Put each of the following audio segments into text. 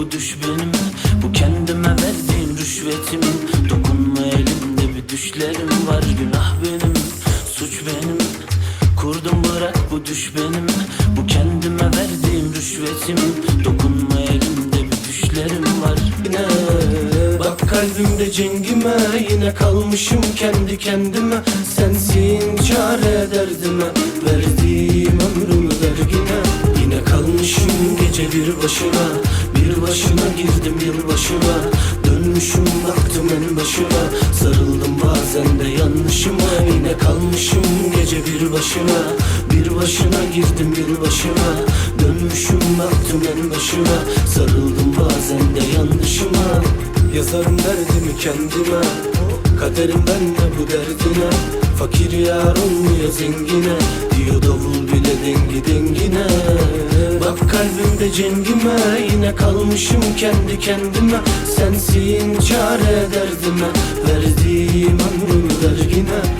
bu düş benim. Bu kendime verdiğim rüşvetimin. Dokunma elimde bir düşlerim var. Günah Yine kalmışım kendi kendime. Sensin çare derdime Verdiğim ömrümü vergine. Yine kalmışım gece bir başına Bir başına girdim yılbaşına. Dönmüşüm baktım en başına Sarıldım bazen de yanlışıma. Yine kalmışım gece bir başına Bir başına girdim yılbaşına. Dönmüşüm baktım en başına Sarıldım bazen de yanlışıma. Yazarım derdimi kendime Kaderim ben de bu derdine. Fakir yar olmuyor zengine. Diyor davul bile dengi dengine. Bak kalbimde cengime. Yine kalmışım kendi kendime. Sensin çare derdime. Verdiğim ömrümü vergine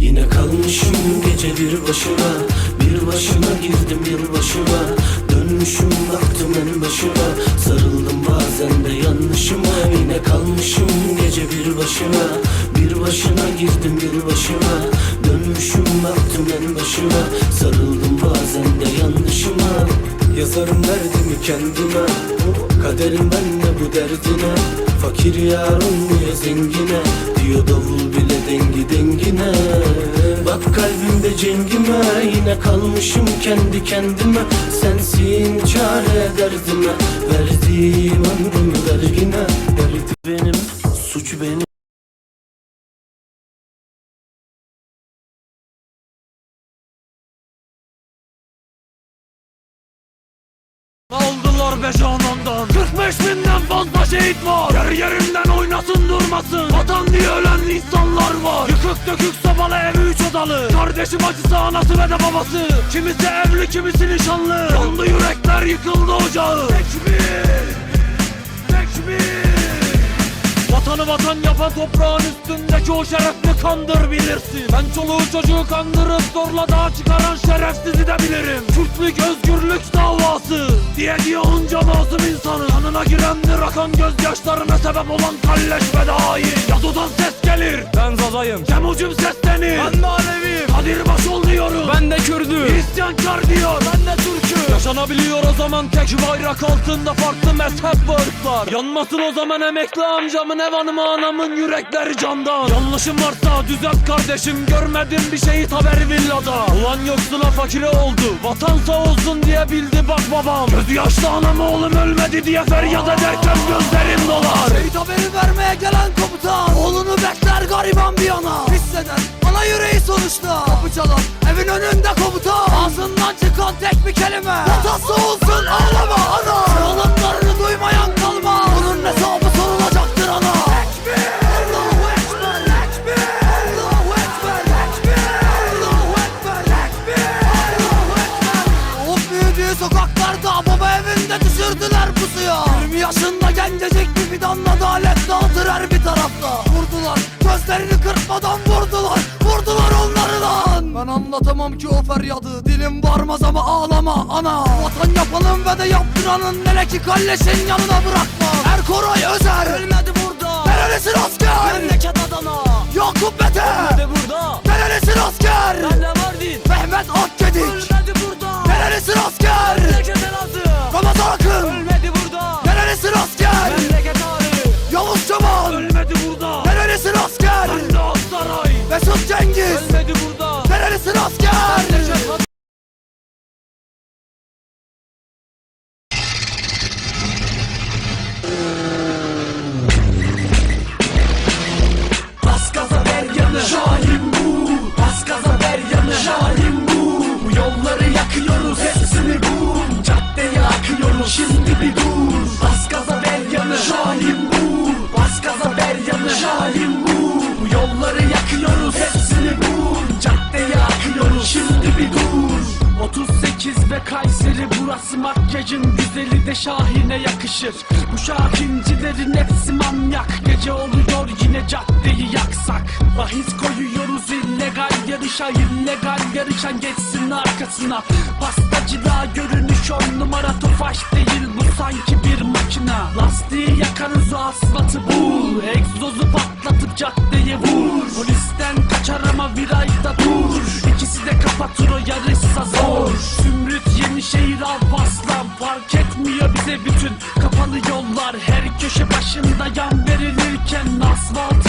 Yine kalmışım gece bir başına Bir başına girdim yılbaşına Dönmüşüm baktım en başına Sarıldım bazen de yanlışıma. Yine kalmışım gece bir başına Bir başına girdim yılbaşına Dönmüşüm baktım en başına Sarıldım bazen de yanlışıma. Yazarım derdimi kendime. Kaderim ben de bu derdine. Fakir yar olmuyor zengine? Diyor davul bile dengi dengine. Bak kalbimde cengime Yine kalmışım kendi kendime. Sensin çare derdime Verdiğim ömrümü vergine. Derdi benim, suç benim. Aldılar be canandan 45 binden fazla şehit var. Yer yerinden oynasın durmasın. Vatan diye ölen insanlar var. Yıkık dökük sobalı evi üç odalı. Kardeşim acısı anası ve de babası. Kimisi evli kimisi nişanlı. Yandı yürekler yıkıldı ocağı. Tekbir Vatanı vatan yapan toprağın üstündeki o şerefli kandır bilirsin. Ben çoluğu çocuğu kandırıp zorla dağa çıkaran şerefsizi de bilirim. Türklük özgürlük davası diye diye onca masum insanı. Kanına girendir akan gözyaşlarına sebep olan kalleş ve dahi. Yadodan ses gelir. Ben Zazayım. Kemucum seslenir. Ben de Aleviyim. Kadirbaş ol diyorum. Ben de Kürdüm. İsyankar diyor. Ben de Türk'üm. Yaşanabiliyor o zaman tek bayrak altında farklı mezhep ve ırklar Yanmasın o zaman emekli amcamın ev hanımı anamın yürekleri candan Yanlışım varsa düzelt kardeşim görmedim bir şeyi haberi villada. Ulan yoksula fakire oldu vatan sağ olsun diye bildi bak babam. Gözü yaşlı anam oğlum ölmedi diye feryat ederken gözlerim dolar. Şehit haberi vermeye gelen komutan Oğlunu bekler gariban bir yana. Hisseder ana yüreği sonuçta. Kapı çalan evin önünde komutan. Ağzından çıkan tek bir kelime. Vatası olsun ağlama ana evinde düşürdüler pusuya 20 yaşında gencecik bir fidanla adalet dağıtır her bir tarafta. Vurdular gözlerini kırpmadan vurdular. Vurdular onları lan. Ben anlatamam ki o feryadı. Dilim varmaz ama ağlama ana. Vatan yapalım ve de yaptıranın Meleki kalleşin yanına bırakma. Erkoray Özer. Ölmedi burada. Nerelisin asker. Memleket Adana. Yakup Mete Ölmedi burada. Nerelisin asker. Ben de Mardin. Mehmet Akgedik Ölmedi burada. Nerelisin asker. Memleket Elazığ bir dur. 38 ve Kayseri burası makyajın güzeli de Şahin'e yakışır. Bu Şahincilerin hepsi manyak. Gece oluyor yine caddeyi yaksak. Bahis koyuyoruz illegal yarışa illegal yarışan geçsin arkasına. Pastacıda görünüş on numara tofaş değil bu sanki bir makina. Lastiği yakarız o asfaltı bul. Egzozu patlatıp caddeye vur. Köşe başında yan verilirken asfalt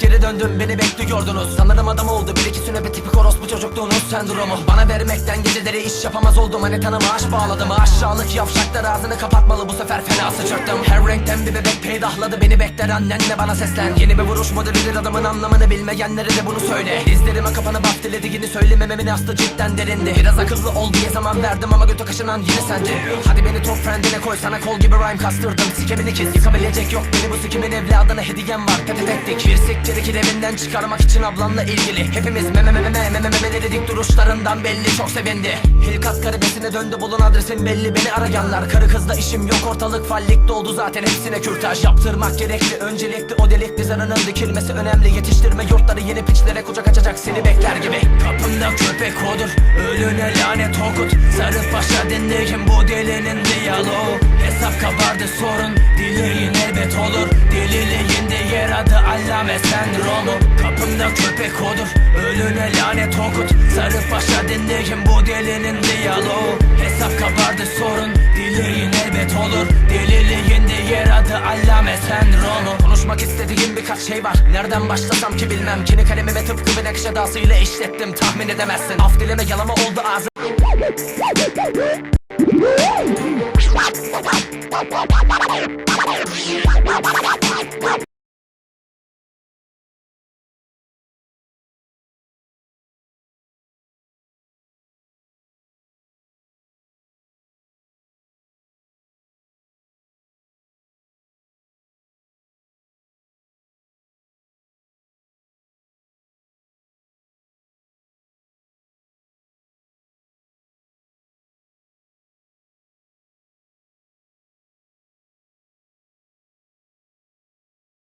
geri döndüm beni bekliyordunuz. Sanırım adam oldu bir iki sünepe tipik orospu çocukluğunuz sendromu. Bana vermekten geceleri iş yapamaz oldum Manitanıma aş bağladım. Aşağılık yavşaklar ağzını kapatmalı bu sefer fena sıçrattım. Her renkten bir bebek peydahladı beni bekler annenle bana seslen. Yeni bir vuruş modelidir adamın anlamını bilmeyenlere de bunu söyle. Dizlerime kapanıp af dilediğini söylemememin aslı cidden derindi. Biraz akıllı ol diye zaman verdim ama götü kaşınan yine sendin. Hadi beni top friendine koy sana kol gibi rhyme kastırdım. Sikemin ikiz yıkabilecek yok beni bu sikimin evladına hediyem var Pepet ettik bir siktir evinden çıkarmak için ablamla ilgili. Hepimiz meme meme meme meme memeleri dik duruşlarından belli çok sevindi. Hilkat garibesine döndü bulun adresin belli beni arayanlar Karı kızla işim yok ortalık fallik doldu zaten hepsine kürtaj Yaptırmak gerekli. Öncelikli o delikli zarının dikilmesi önemli. Yetiştirme yurtları yeni piçlere kucak açacak seni bekler gibi. Kapında köpek odur ölüne lanet okut. Sarı paşa dinleyin bu delinin diyaloğu Hesap kabardı sorun. Dileğin elbet olur. Deliliğinde yer adı allame sendromu. Kapımda köpek odur. Ölüne lanet okut. Sarı paşa dinleyin bu delinin diyaloğu. Hesap kabardı sorun. Dileğin elbet olur. Deliliğinde yer adı allame sendromu. Konuşmak istediğim birkaç şey var. Nereden başlasam ki bilmem. Kini kalemime tıpkı bir nakış edasıyla işlettim. Tahmin edemezsin. Af dileme yalama oldu ağzım